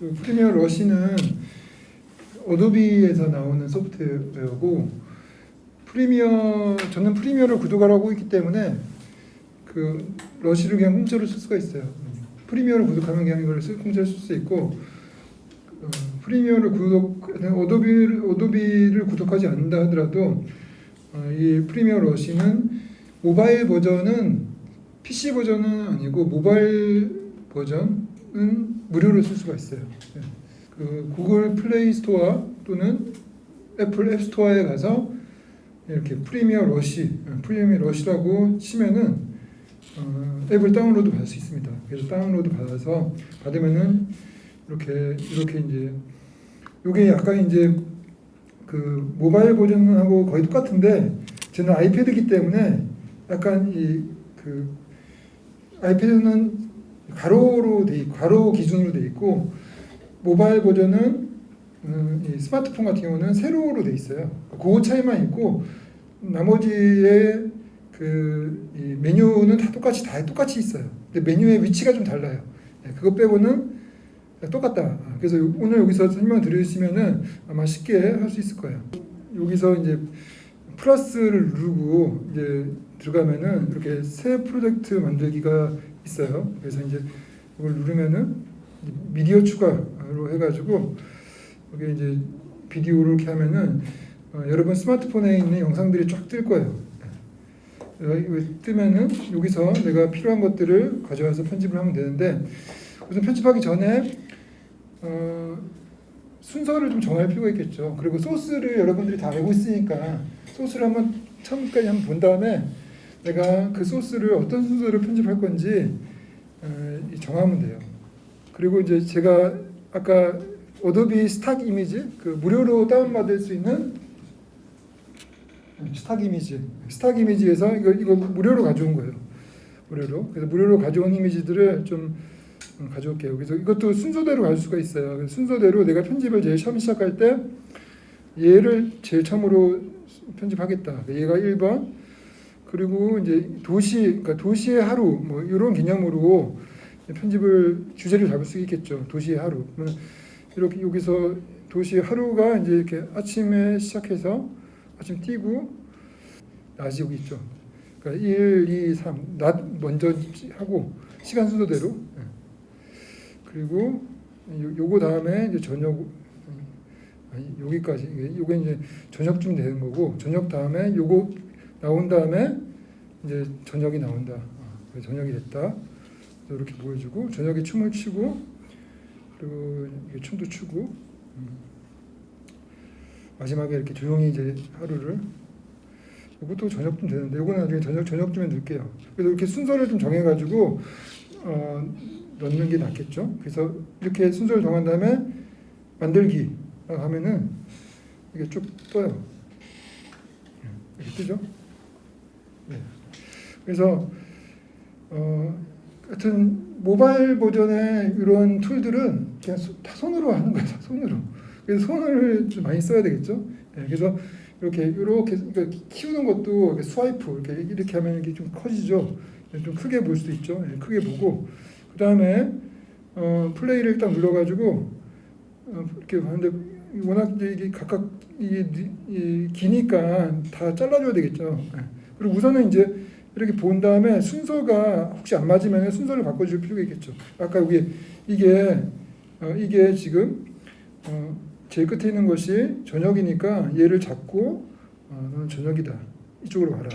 그 프리미어 러시는 어도비에서 나오는 소프트웨어고 프리미어 저는 프리미어를 구독을 하고 있기 때문에 그 러시를 그냥 공짜로 쓸 수가 있어요. 프리미어를 구독하면 그냥 이걸 쓸- 공짜로 쓸 수 있고 어, 프리미어를 구독 어도비를 어도비를 구독하지 않는다 하더라도 어, 이 프리미어 러시는 모바일 버전은 PC 버전은 아니고 모바일 버전은 무료로 쓸 수가 있어요. 예. 그 구글 플레이 스토어 또는 애플 앱 스토어에 가서 이렇게 프리미어 러시, 어, 프리미어 러시라고 치면은 어, 앱을 다운로드 받을 수 있습니다. 그래서 다운로드 받아서 받으면은 이렇게 이렇게 이제 이게 약간 이제 그 모바일 버전하고 거의 똑같은데 저는 아이패드이기 때문에 약간 이 그 아이패드는 가로로 돼 있- 가로 기준으로 돼 있고 모바일 버전은 음, 이 스마트폰 같은 경우는 세로로 돼 있어요. 그 차이만 있고 나머지의 그이 메뉴는 다 똑같이 다 똑같이 있어요. 근데 메뉴의 위치가 좀 달라요. 네, 그거 빼고는 똑같다. 아, 그래서 요- 오늘 여기서 설명 드리시면은 아마 쉽게 할 수 있을 거예요. 여기서 이제 플러스를 누르고 이제 들어가면은 이렇게 새 프로젝트 만들기가 있어요. 그래서 이제 이걸 누르면은 미디어 추가로 해가지고 여기 이제 비디오를 이렇게 하면은 어, 여러분 스마트폰에 있는 영상들이 쫙 뜰 거예요. 여기 뜨면은 여기서 내가 필요한 것들을 가져와서 편집을 하면 되는데 우선 편집하기 전에 어, 순서를 좀 정할 필요가 있겠죠. 그리고 소스를 여러분들이 다 알고 있으니까 소스를 한번 처음까지 한번 본 다음에 내가 그 소스를 어떤 순서로 편집할 건지 어, 정하면 돼요. 그리고 이제 제가 아까 어도비 스탁 이미지 그 무료로 다운받을 수 있는 스탁 이미지 스탁 이미지에서 이거 이거 무료로 가져온 거예요. 무료로 그래서 무료로 가져온 이미지들을 좀 음, 가져올게요. 그래서 이것도 순서대로 갈 수가 있어요. 순서대로 내가 편집을 제일 처음 시작할 때 얘를 제일 처음으로 편집하겠다. 얘가 1번 그리고 이제 도시 그러니까 도시의 하루 뭐 이런 개념으로 편집을 주제를 잡을 수 있겠죠. 도시의 하루. 이렇게 여기서 도시의 하루가 이제 이렇게 아침에 시작해서 아침 뛰고 낮이 여기 있죠. 그러니까 1, 2, 3, 낮 먼저 하고 시간 순서대로. 예. 그리고 요, 요거 다음에 이제 저녁 아니 여기까지 요게 이제 저녁쯤 되는 거고 저녁 다음에 요거 나온 다음에 이제 저녁이 나온다. 아, 저녁이 됐다. 이렇게 보여주고 저녁에 춤을 추고 그리고 춤도 추고 음. 마지막에 이렇게 조용히 이제 하루를 이것도 저녁쯤 되는데 이거는 나중에 저녁 저녁쯤에 넣을게요. 그래서 이렇게 순서를 좀 정해가지고 어, 넣는 게 낫겠죠. 그래서 이렇게 순서를 정한 다음에 만들기 하면은 이게 쭉 떠요. 이렇게 뜨죠. 네. 그래서 어, 하여튼 모바일 버전의 이런 툴들은 그냥 소- 다 손으로 하는 거예요. 다 손으로. 그래서 손을 좀 많이 써야 되겠죠. 네, 그래서 이렇게 이렇게 그러니까 키우는 것도 이렇게 스와이프 이렇게 이렇게 하면 이게 좀 커지죠. 네, 좀 크게 볼 수도 있죠. 네, 크게 보고 그 다음에 어, 플레이를 일단 눌러가지고 어, 이렇게 하는데 워낙 이게 각각 이게 니- 이 기니까 다 잘라줘야 되겠죠. 네. 그리고 우선은 이제 이렇게 본 다음에 순서가 혹시 안 맞으면 순서를 바꿔줄 필요가 있겠죠. 아까 여기 이게 어, 이게 지금 어, 제일 끝에 있는 것이 저녁이니까 얘를 잡고 어, 저녁이다 이쪽으로 가라.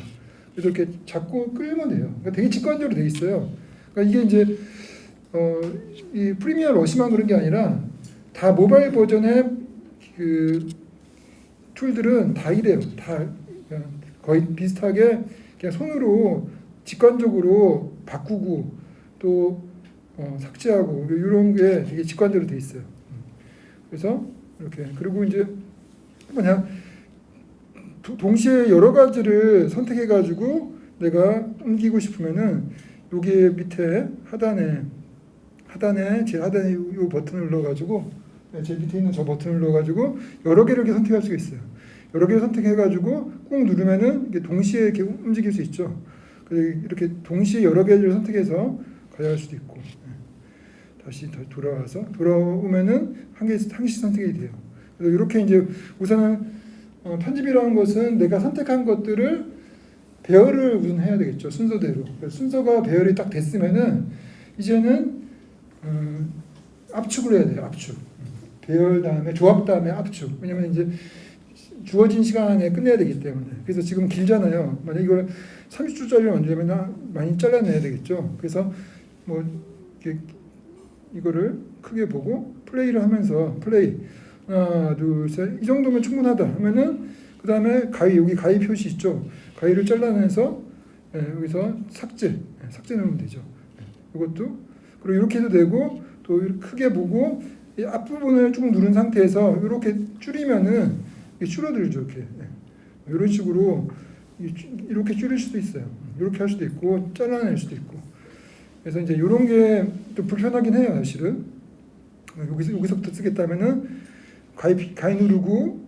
이렇게 잡고 끌면 돼요. 그러니까 되게 직관적으로 돼 있어요. 그러니까 이게 이제 어, 이 프리미어 러시만 그런 게 아니라 다 모바일 버전의 그 툴들은 다 이래요. 다 거의 비슷하게 그냥 손으로 직관적으로 바꾸고 또 어, 삭제하고 이런 게 되게 직관적으로 돼 있어요. 그래서 이렇게 그리고 이제 뭐냐 도- 동시에 여러 가지를 선택해 가지고 내가 옮기고 싶으면은 여기 밑에 하단에 하단에 제 하단에 이, 이 버튼을 눌러 가지고 제 밑에 있는 저 버튼을 눌러 가지고 여러 개를 이렇게 선택할 수가 있어요. 여러 개를 선택해 가지고 꾹 누르면은 이게 동시에 이렇게 움직일 수 있죠. 그래서 이렇게 동시에 여러 개를 선택해서 가져갈 수도 있고. 예. 다시 더 돌아와서 돌아오면은 한 개, 한 개씩 선택이 돼요. 그래서 이렇게 이제 우선은 어, 편집이라는 것은 내가 선택한 것들을 배열을 우선 해야 되겠죠 순서대로. 순서가 배열이 딱 됐으면은 이제는 어, 압축을 해야 돼요 압축. 배열 다음에 조합 다음에 압축. 왜냐면 이제 주어진 시간 안에 끝내야 되기 때문에. 그래서 지금 길잖아요. 만약 이걸 30초짜리를 만들려면 많이 잘라내야 되겠죠. 그래서 뭐 이거를 크게 보고 플레이를 하면서 플레이 하나 둘 셋 이 정도면 충분하다 하면은 그 다음에 가위 여기 가위 표시 있죠. 가위를 잘라내서 예, 여기서 삭제 예, 삭제 넣으면 되죠. 예, 이것도 그리고 이렇게 해도 되고 또 이렇게 크게 보고 이 앞부분을 쭉 누른 상태에서 이렇게 줄이면은 이게 줄어들죠 이렇게 예. 이런 식으로 이렇게 줄일 수도 있어요. 이렇게 할 수도 있고 잘라낼 수도 있고 그래서 이제 이런 게 좀 불편하긴 해요 사실은 여기서 여기서부터 쓰겠다면은 가위 가위 누르고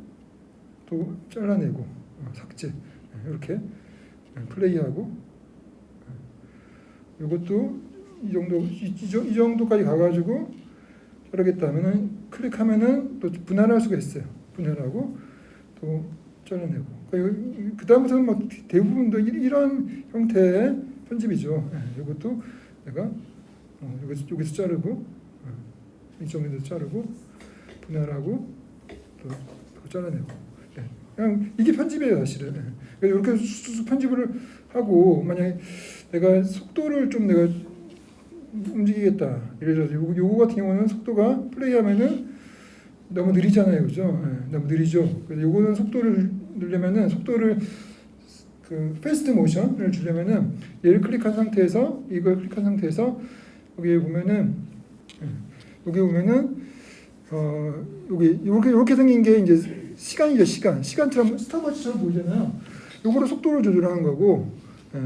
또 잘라내고 어, 삭제 예, 이렇게 예, 플레이하고 이것도 이 정도 이, 정도까지 가가지고 자르겠다면은 클릭하면은 또 분할할 수가 있어요. 분할하고 또 잘라내고. 그 다음부터는 막 대부분 도 이- 이런 형태의 편집이죠. 예, 이것도 내가 어, 여기서 여기서 자르고 어, 이쪽에서 자르고 분할하고 또, 또 잘라내고. 예, 그냥 이게 편집이에요 사실은. 예. 그래서 이렇게 쑥쑥 편집을 하고 만약에 내가 속도를 좀 내가 움직이겠다. 예를 들어서 요거, 요거 같은 경우는 속도가 플레이하면은 너무 느리잖아요, 그죠? 예, 너무 느리죠. 그래서 요거는 속도를 늘려면은 속도를 그 패스트 모션을 주려면은 얘를 클릭한 상태에서 이걸 클릭한 상태에서 여기 보면은 예, 여기 보면은 어 여기 이렇게 이렇게 생긴 게 이제 시간이죠, 시간. 시간처럼 스탑워치처럼 보이잖아요. 요거를 속도를 조절하는 거고, 예.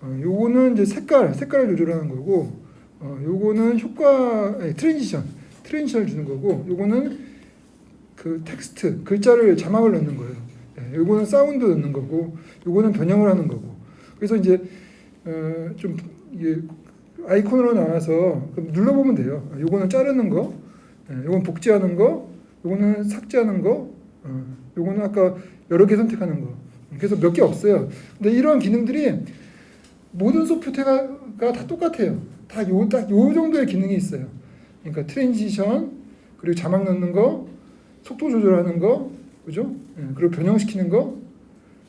어, 요거는 이제 색깔, 색깔을 조절하는 거고, 어, 요거는 효과, 아니, 트랜지션, 트랜지션을 주는 거고, 요거는 그 텍스트, 글자를 자막을 넣는 거예요. 예, 요거는 사운드 넣는 거고, 요거는 변형을 하는 거고. 그래서 이제 어, 좀 이게 아이콘으로 나와서 눌러보면 돼요. 아, 요거는 자르는 거, 예, 요건 복제하는 거, 요거는 삭제하는 거, 어, 요거는 아까 여러 개 선택하는 거. 그래서 몇 개 없어요. 근데 이런 기능들이 모든 소프트웨어가 다 똑같아요. 다 요 딱 요 정도의 기능이 있어요. 그러니까 트랜지션 그리고 자막 넣는 거, 속도 조절하는 거, 그죠? 예, 그리고 변형시키는 거,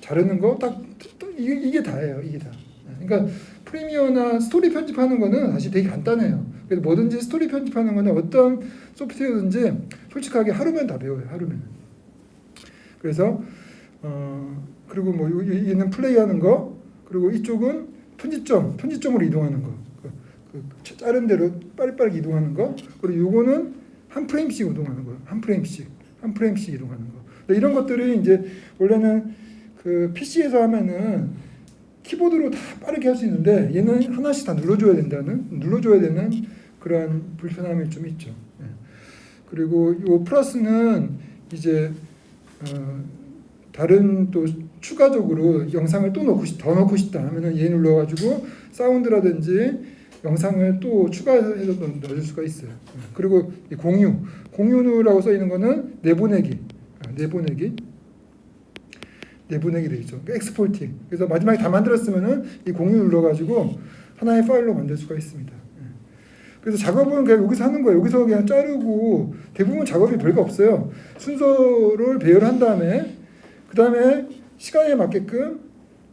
자르는 거, 딱 이게, 이게 다예요. 이게 다. 예, 그러니까 프리미어나 스토리 편집하는 거는 사실 되게 간단해요. 그래서 뭐든지 스토리 편집하는 거는 어떤 소프트웨어든지 솔직하게 하루면 다 배워요. 하루면. 그래서 어 그리고 뭐 요- 얘는 플레이하는 거 그리고 이쪽은 편집점 편집점으로 이동하는 거. 그, 그 자른 대로 빨리빨리 이동하는 거. 그리고 요거는 한 프레임씩 이동하는 거. 한 프레임씩 한 프레임씩 이동하는 거. 이런 것들이 이제 원래는 그 PC에서 하면은 키보드로 다 빠르게 할 수 있는데 얘는 하나씩 다 눌러줘야 된다는 눌러줘야 되는 그런 불편함이 좀 있죠. 예. 그리고 요 플러스는 이제 어, 다른 또 추가적으로 영상을 또 넣고 싶, 더 넣고 싶다 하면은 얘 눌러가지고 사운드라든지 영상을 또 추가해서 넣- 넣어줄 수가 있어요. 예. 그리고 이 공유, 공유라고 써 있는 거는 내보내기, 아, 내보내기, 내보내기 되겠죠. 그러니까 엑스포팅. 그래서 마지막에 다 만들었으면은 이 공유 눌러가지고 하나의 파일로 만들 수가 있습니다. 예. 그래서 작업은 그냥 여기서 하는 거예요. 여기서 그냥 자르고 대부분 작업이 별거 없어요. 순서를 배열한 다음에 그 다음에 시간에 맞게끔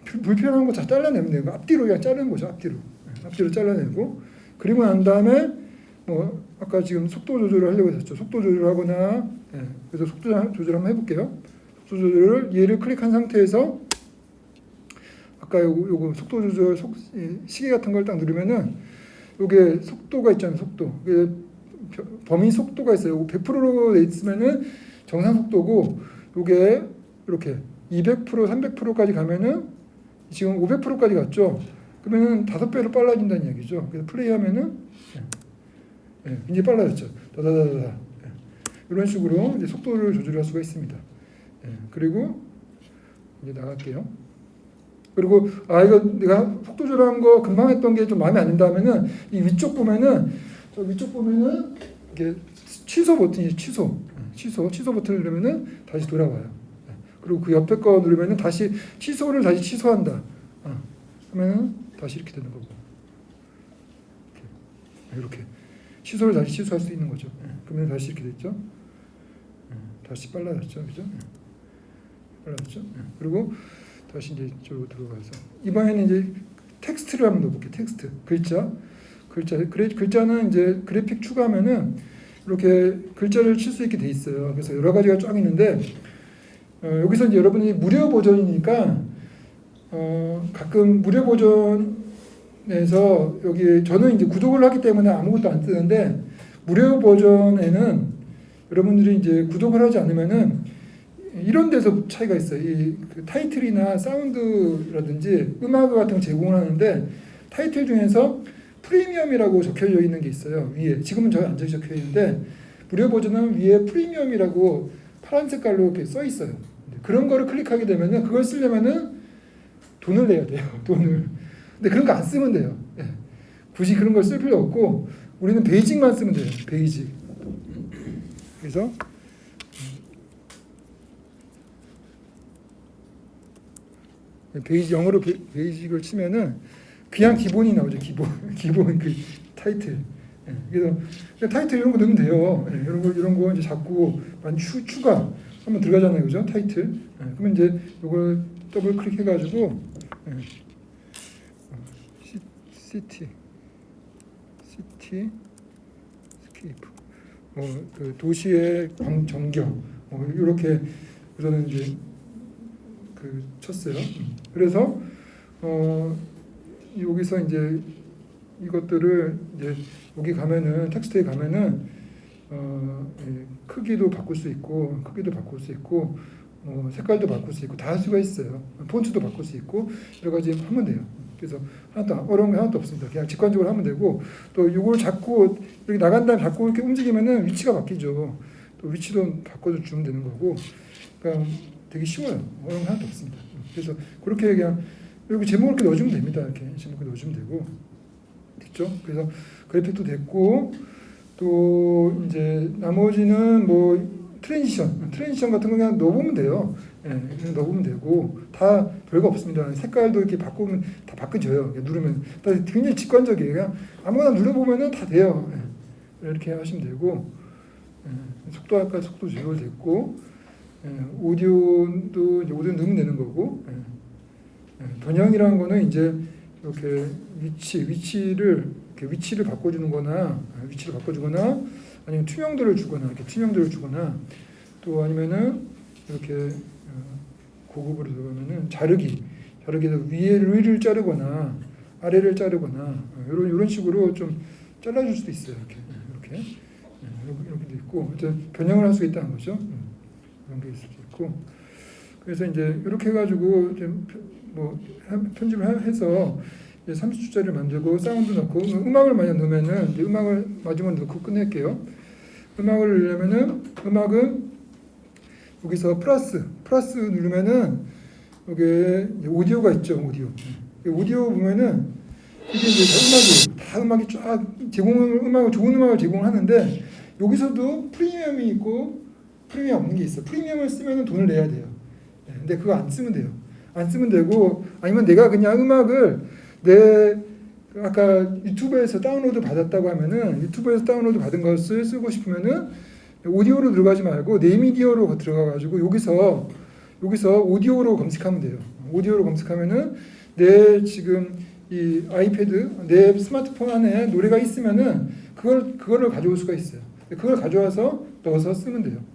불- 불편한 거 다 잘라내면 돼요. 앞뒤로 그냥 자르는 거죠. 앞뒤로 예, 앞뒤로 잘라내고 그리고 난 다음에 뭐 아까 지금 속도 조절을 하려고 했었죠. 속도 조절하거나 예, 그래서 속도 조절 한번 해볼게요. 속도 조절을 얘를 클릭한 상태에서 아까 요거, 요거 속도 조절 속, 이 시계 같은 걸 딱 누르면은 요게 속도가 있잖아요. 속도. 이게 벼- 범위 속도가 있어요. 요거 100%로 돼 있으면은 정상 속도고 요게 이렇게 200% 300%까지 가면은 지금 500%까지 갔죠. 그러면은 다섯 배로 빨라진다는 얘기죠. 그래서 플레이하면은 예, 예, 굉장히 빨라졌죠. 다다다다다. 예. 이런 식으로 이제 속도를 조절할 수가 있습니다. 예, 그리고 이제 나갈게요. 그리고 아 이거 내가 속도 조절한 거 금방 했던 게 좀 마음에 안 든다면은 이 위쪽 보면은 저 위쪽 보면은 이게 취소 버튼이 취소, 취소, 취소 버튼을 누르면은 다시 돌아와요. 예. 그리고 그 옆에 거 누르면은 다시 취소를 다시 취소한다. 어. 그러면은 다시 이렇게 되는 거고. 이렇게. 취소를 다시 취소할 수 있는 거죠. 예. 그러면 다시 이렇게 됐죠. 예. 다시 빨라졌죠, 그죠? 예. 빨라졌죠. 예. 그리고 다시 이제 저로 들어가서 이번에는 이제 텍스트를 한번 넣어볼게요. 텍스트 글자 글자 그래, 글자는 이제 그래픽 추가하면은 이렇게 글자를 칠 수 있게 돼 있어요. 그래서 여러 가지가 쫙 있는데 어, 여기서 이제 여러분이 무료 버전이니까 어, 가끔 무료 버전에서 여기 저는 이제 구독을 하기 때문에 아무것도 안 뜨는데 무료 버전에는 여러분들이 이제 구독을 하지 않으면은 이런 데서 차이가 있어요. 이 그 타이틀이나 사운드라든지 음악 같은 거 제공을 하는데 타이틀 중에서 프리미엄이라고 적혀져 있는 게 있어요. 위에 지금은 저기 안 적혀 있는데 무료 버전은 위에 프리미엄이라고 파란 색깔로 이렇게 써 있어요. 그런 거를 클릭하게 되면은 그걸 쓰려면은 돈을 내야 돼요. 돈을. 근데 그런 거 안 쓰면 돼요. 예. 굳이 그런 걸 쓸 필요 없고 우리는 베이직만 쓰면 돼요. 베이직. 그래서 베이직 영어로 베, 베이직을 치면은 그냥 기본이 나오죠. 기본 기본 그 타이틀. 예, 그래서 타이틀 이런 거 넣으면 돼요. 예, 이런 거 이런 거 이제 자꾸 만 추, 추가 한번 들어가잖아요, 그죠? 타이틀. 예, 그러면 이제 이걸 더블 클릭해가지고 예, 어, 시, 시티 시티 스케이프 뭐그 도시의 광 전경 뭐 이렇게 저는 이제 그 쳤어요. 그래서 어 여기서 이제 이것들을 이제 여기 가면은 텍스트에 가면은 어 예, 크기도 바꿀 수 있고 크기도 바꿀 수 있고 뭐 색깔도 바꿀 수 있고 다 할 수가 있어요. 폰트도 바꿀 수 있고 여러 가지 하면 돼요. 그래서 하나도 어려운 게 하나도 없습니다. 그냥 직관적으로 하면 되고 또 이걸 자꾸 이렇게 나간 다음에 자꾸 이렇게 움직이면은 위치가 바뀌죠. 또 위치도 바꿔 주면 되는 거고. 그러니까 되게 쉬워요. 어려운 게 하나도 없습니다. 그래서 그렇게 그냥 여기 제목을 이렇게 넣어주면 됩니다. 이렇게 제목을 넣어주면 되고 됐죠? 그래서 그래픽도 됐고 또 이제 나머지는 뭐 트랜지션, 트랜지션 같은 거 그냥 넣어보면 돼요. 예, 그냥 넣어보면 되고 다 별거 없습니다. 색깔도 이렇게 바꾸면 다. 이렇게 누르면 다 굉장히 직관적이에요. 그냥 아무거나 눌러보면은 다 돼요. 예, 이렇게 하시면 되고 예, 속도 아까 속도 조절됐고 예, 오디오도 이제 오디오 넣으면 되는 거고 예. 예, 변형이라는 거는 이제 이렇게 위치 위치를 이렇게 위치를 바꿔주는거나 아, 위치를 바꿔주거나 아니면 투명도를 주거나 이렇게 투명도를 주거나 또 아니면은 이렇게 어, 고급으로 들어가면은 자르기 자르기에서 위를 위를 자르거나 아래를 자르거나 어, 이런 이런 식으로 좀 잘라줄 수도 있어요 이렇게 이렇게 예, 이렇게 이렇게도 있고 변형을 할 수 있다는 거죠. 음. 그런 게 있을 수 있고 그래서 이제 이렇게 해가지고 좀뭐 편집을 하- 해서 30초짜리를 만들고 사운드 넣고 음악을 만약 넣으면은 이제 음악을 마지막 넣고 끝낼게요. 음악을 넣으려면은 음악은 여기서 플러스 플러스 누르면은 이제 오디오가 있죠 오디오. 이 오디오 보면은 이게 이제 다 음악이 다 음악이 쫙 제공을 음악을 좋은 음악을 제공하는데 여기서도 프리미엄이 있고 프리미엄 없는 게 있어. 프리미엄을 쓰면 돈을 내야 돼요. 네, 근데 그거 안 쓰면 돼요. 안 쓰면 되고 아니면 내가 그냥 음악을 내 아까 유튜브에서 다운로드 받았다고 하면은 유튜브에서 다운로드 받은 것을 쓰고 싶으면은 오디오로 들어가지 말고 네미디어로 들어가 가지고 여기서 여기서 오디오로 검색하면 돼요. 오디오로 검색하면은 내 지금 이 아이패드 내 스마트폰 안에 노래가 있으면은 그걸 그거를 가져올 수가 있어요. 그걸 가져와서 넣어서 쓰면 돼요.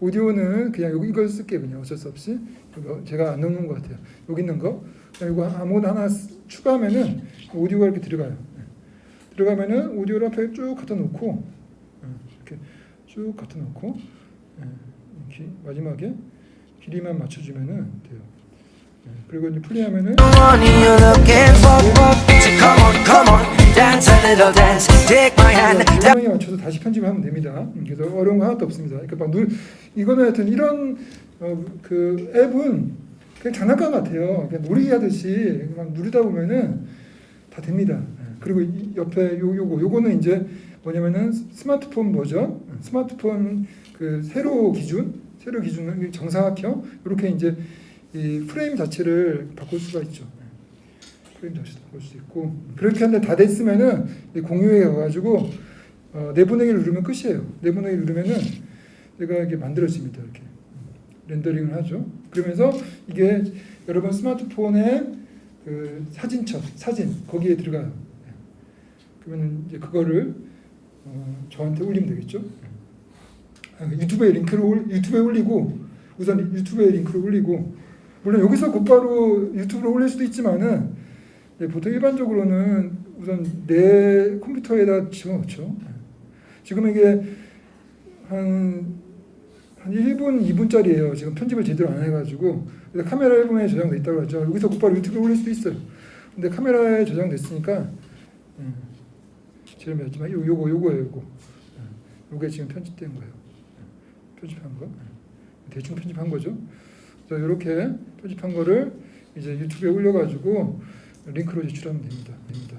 오디오는 그냥 이걸 쓸게요. 그냥 어쩔 수 없이 이거 제가 안 넣는 것 같아요. 여기 있는 거 이거 아무거나 하나 쓰- 추가하면은 오디오가 이렇게 들어가요. 네. 들어가면은 오디오를 앞에 쭉 갖다 놓고 네, 이렇게 쭉 갖다 놓고 네, 이렇게 마지막에 길이만 맞춰주면은 돼요. 네, 그리고 이제 플레이하면은 상황에 맞춰서 다시 편집하면 됩니다. 음, 그래서 어려운 거 하나도 없습니다. 그러니까 막 누, 이거는 하여튼 이런 어, 그 앱은 그냥 장난감 같아요. 그냥 놀이 하듯이 막 누리다 보면은 다 됩니다. 예, 그리고 이 옆에 요 요거 요거는 이제 뭐냐면은 스마트폰 버전, 스마트폰 그 세로 기준, 세로 기준은 정사각형 이렇게 이제 이 프레임 자체를 바꿀 수가 있죠. 프레임 자체도 바꿀 수 있고 그렇게 하는데 다 됐으면은 이 공유에 가가지고 어, 내보내기를 누르면 끝이에요. 내보내기 누르면은 얘가 이게 만들어집니다. 이렇게 렌더링을 하죠. 그러면서 이게 여러분 스마트폰의 그 사진첩, 사진 거기에 들어가요. 그러면 이제 그거를 어, 저한테 올리면 되겠죠. 아, 유튜브에 링크를 올, 유튜브에 올리고 우선 유튜브에 링크를 올리고 물론 여기서 곧바로 유튜브로 올릴 수도 있지만은 예, 보통 일반적으로는 우선 내 컴퓨터에다 집어넣죠. 지금 이게 한, 한 1분, 2분짜리예요. 지금 편집을 제대로 안 해가지고. 그래서 카메라 앨범에 저장돼 있다고 하죠. 여기서 곧바로 유튜브에 올릴 수도 있어요. 근데 카메라에 저장됐으니까, 음, 제일 맞지만 요, 요거, 요거예요, 요거. 음, 요게 지금 편집된 거예요. 음, 편집한 거. 음, 대충 편집한 거죠. 그래서 이렇게 편집한 거를 이제 유튜브에 올려가지고 링크로 제출하면 됩니다. 됩니다.